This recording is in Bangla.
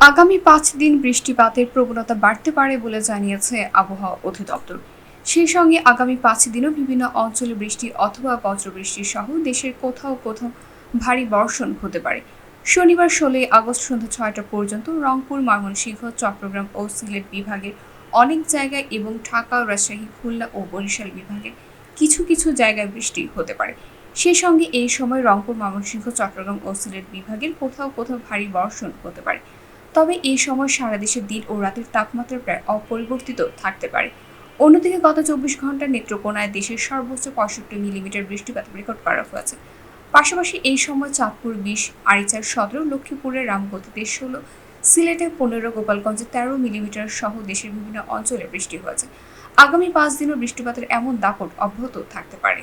আগামী পাঁচ দিন বৃষ্টিপাতের প্রবণতা বাড়তে পারে বলে জানিয়েছে আবহাওয়া অধিদপ্তর। সেই সঙ্গে আগামী পাঁচ দিনও বিভিন্ন অঞ্চলে বৃষ্টি অথবা বজ্রবৃষ্টি সহ দেশের কোথাও কোথাও ভারী বর্ষণ হতে পারে। শনিবার ষোলোই আগস্ট সন্ধ্যা ছয়টা পর্যন্ত রংপুর, ময়মনসিংহ, চট্টগ্রাম ও সিলেট বিভাগের অনেক জায়গায় এবং ঢাকা, রাজশাহী, খুলনা ও বরিশাল বিভাগের কিছু কিছু জায়গায় বৃষ্টি হতে পারে। সেই সঙ্গে এই সময় রংপুর, ময়মনসিংহ, চট্টগ্রাম ও সিলেট বিভাগের কোথাও কোথাও ভারী বর্ষণ হতে পারে। তবে এই সময় সারা দেশে দিন ও রাতের তাপমাত্রা প্রায় অপরিবর্তিত থাকতে পারে। অন্যদিকে গত চব্বিশ ঘণ্টার নেত্রকোনায় দেশের সর্বোচ্চ পঁয়ষট্টি মিলিমিটার বৃষ্টিপাত রেকর্ড করা হয়েছে। পাশাপাশি এই সময় চাঁদপুর, বিশ আরিচার সতেরো লক্ষ্মীপুরের রামগতিতে ষোলো সিলেটে পনেরো, গোপালগঞ্জে তেরো মিলিমিটার সহ দেশের বিভিন্ন অঞ্চলে বৃষ্টি হয়েছে। আগামী পাঁচ দিনও বৃষ্টিপাতের এমন দাপট অব্যাহত থাকতে পারে।